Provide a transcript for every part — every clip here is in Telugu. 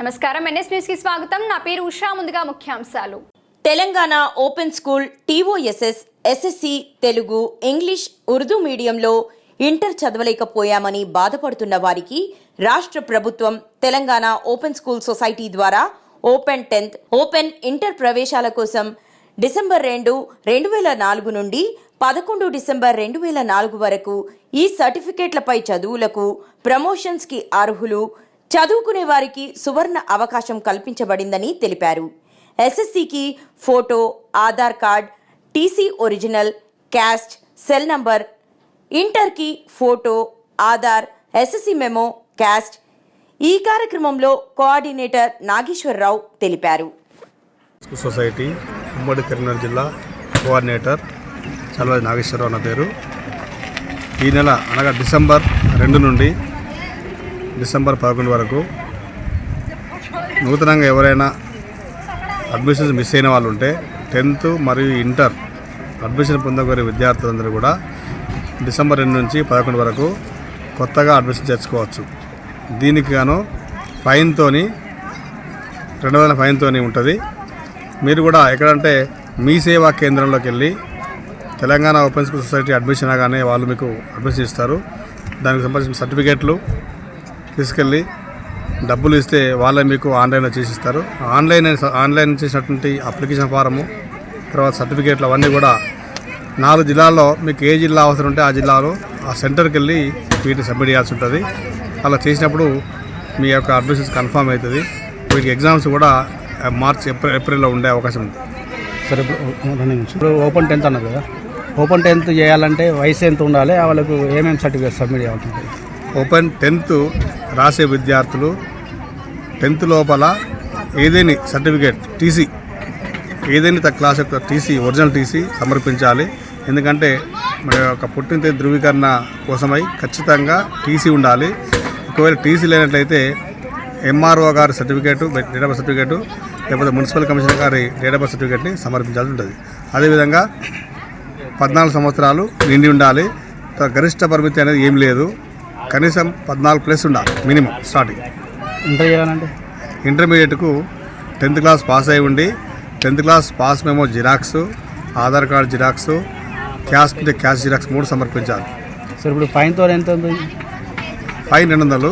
నమస్కారం. ఎన్ఎస్ న్యూస్కి స్వాగతం. నా పేరు ఉషా. ముందుగా ముఖ్యాంశాలు. Telangana open school TOSS SSC Telugu English Urdu మీడియంలో ఇంటర్ చదవలేకపోయామని బాధపడుతున్న వారికి రాష్ట్ర ప్రభుత్వం తెలంగాణ ఓపెన్ స్కూల్ సొసైటీ ద్వారా ఓపెన్ టెన్త్ ఓపెన్ ఇంటర్ ప్రవేశాల కోసం డిసెంబర్ రెండు రెండు వేల నాలుగు నుండి పదకొండు డిసెంబర్ రెండు వేల నాలుగు వరకు ఈ సర్టిఫికేట్లపై చదువులకు ప్రమోషన్స్కి అర్హులు చదువుకునే వారికి సువర్ణ అవకాశం కల్పించబడిందని తెలిపారు. ఎస్ఎస్సికి photo Aadhaar card TC original caste cell number ఇంటర్కి photo Aadhaar SSC memo caste ఈ కార్యక్రమంలో కోఆర్డినేటర్ నాగేశ్వరరావు తెలిపారు. సొసైటీ ఉమ్మడి కరీంనగర్ జిల్లా కోఆర్డినేటర్ చల్వది నాగేశ్వరరావు నా పేరు. ఈ నెల అనగా డిసెంబర్ రెండు నుండి డిసెంబర్ పదకొండు వరకు నూతనంగా ఎవరైనా అడ్మిషన్స్ మిస్ అయిన వాళ్ళు ఉంటే టెన్త్ మరియు ఇంటర్ అడ్మిషన్ పొందగోరే విద్యార్థులందరూ కూడా డిసెంబర్ రెండు నుంచి పదకొండు వరకు కొత్తగా అడ్మిషన్ చేసుకోవచ్చు దీనికి గాను ఫైన్తోని రెండు వందల ఫైన్తోని ఉంటుంది. మీరు కూడా ఎక్కడంటే మీ సేవా కేంద్రంలోకి వెళ్ళి Telangana open school society admission అనగానే వాళ్ళు మీకు అడ్మిషన్ ఇస్తారు. దానికి సంబంధించిన సర్టిఫికేట్లు తీసుకెళ్ళి డబ్బులు ఇస్తే వాళ్ళే మీకు ఆన్లైన్లో చేసిస్తారు. ఆన్లైన్ ఆన్లైన్ చేసినటువంటి అప్లికేషన్ ఫారము తర్వాత సర్టిఫికేట్లు అవన్నీ కూడా నాలుగు జిల్లాల్లో మీకు ఏ జిల్లా అవసరం ఉంటే ఆ జిల్లాలో ఆ సెంటర్కి వెళ్ళి వీటిని సబ్మిట్ చేయాల్సి ఉంటుంది. అలా చేసినప్పుడు మీ యొక్క అడ్మిషన్స్ కన్ఫర్మ్ అవుతుంది. మీకు ఎగ్జామ్స్ కూడా మార్చ్ ఏప్రిల్ ఏప్రిల్లో ఉండే అవకాశం ఉంది. సరే ఇప్పుడు ఓపెన్ టెన్త్ అన్నారు కదా. ఓపెన్ టెన్త్ చేయాలంటే వయసు ఎంత ఉండాలి? వాళ్ళకు ఏమేమి సర్టిఫికేట్ సబ్మిట్ చేయాలి ఓపెన్ టెన్త్ రాసే విద్యార్థులు టెన్త్ లోపల ఏదేని సర్టిఫికేట్ టీసీ ఏదైనా క్లాస్ యొక్క టీసీ ఒరిజినల్ టీసీ సమర్పించాలి. ఎందుకంటే మన యొక్క పుట్టిన తేదీ ధృవీకరణ కోసమై ఖచ్చితంగా టీసీ ఉండాలి. ఒకవేళ టీసీ లేనట్లయితే ఎంఆర్ఓ గారి సర్టిఫికేటు డేట్ ఆఫ్ సర్టిఫికేటు లేకపోతే మున్సిపల్ కమిషనర్ గారి డేట్ ఆఫ్ సర్టిఫికేట్ని సమర్పించాల్సి ఉంటుంది. అదేవిధంగా పద్నాలుగు సంవత్సరాలు నిండి ఉండాలి. గరిష్ట పరిమితి అనేది ఏం లేదు. కనీసం పద్నాలుగు ప్లస్ ఉండాలి మినిమం స్టార్టింగ్ ఇంటర్ చేయాలంటే? ఇంటర్మీడియట్కు టెన్త్ క్లాస్ పాస్ అయి ఉండి tenth class pass memo xerox Aadhaar card xerox cash ఉంటే క్యాష్ జిరాక్స్ మూడు సమర్పించాలి. సరే ఇప్పుడు ఫైన్తో ఎంత ఉంది? ఫైన్ రెండు వందలు.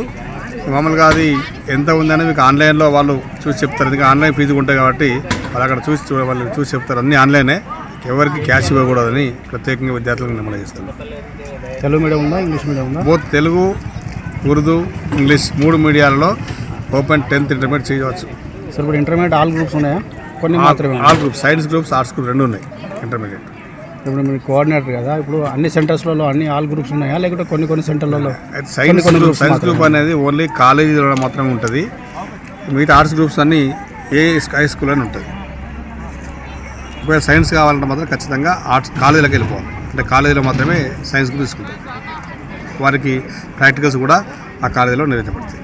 మామూలుగా అది ఎంత ఉందని మీకు ఆన్లైన్లో వాళ్ళు చూసి చెప్తారు. ఎందుకంటే ఆన్లైన్ ఫీజు ఉంటాయి కాబట్టి వాళ్ళు అక్కడ చూసి వాళ్ళు చూసి చెప్తారు. అన్నీ ఆన్లైనే ఎవరికి క్యాష్ ఇవ్వకూడదని ప్రత్యేకంగా విద్యార్థులకు నమోదు చేస్తాను తెలుగు మీడియం ఉందా ఇంగ్లీష్ మీడియం ఉందా? బోత్ తెలుగు ఉర్దూ ఇంగ్లీష్ మూడు మీడియాలలో ఓపెన్ టెన్త్ ఇంటర్మీడియట్ చేయవచ్చు. సరే ఇప్పుడు ఇంటర్మీడియట్ ఆల్ గ్రూప్స్ ఉన్నాయా? కొన్ని మాత్రమే? All groups science groups arts group రెండు ఉన్నాయి ఇంటర్మీడియట్. ఇప్పుడు మీరు కోఆర్డినేటర్ కదా ఇప్పుడు అన్ని సెంటర్స్లలో అన్ని ఆల్ గ్రూప్స్ ఉన్నాయా? లేకుంటే కొన్ని కొన్ని సెంటర్లలో అయితే సైన్స్ కొన్ని గ్రూప్ సైన్స్ గ్రూప్ అనేది ఓన్లీ కాలేజీలో మాత్రమే ఉంటుంది. మిగతా ఆర్ట్స్ గ్రూప్స్ అన్నీ ఏ హై స్కూల్ అని ఉంటుంది. ఒకవేళ సైన్స్ కావాలంటే మాత్రం ఖచ్చితంగా ఆర్ట్స్ కాలేజీలోకి వెళ్ళిపోవాలి. అంటే కాలేజీలో మాత్రమే సైన్స్ తీసుకుంటారు తీసుకుంటాం. వారికి ప్రాక్టికల్స్ కూడా ఆ కాలేజీలో నిర్వహించబడతాయి.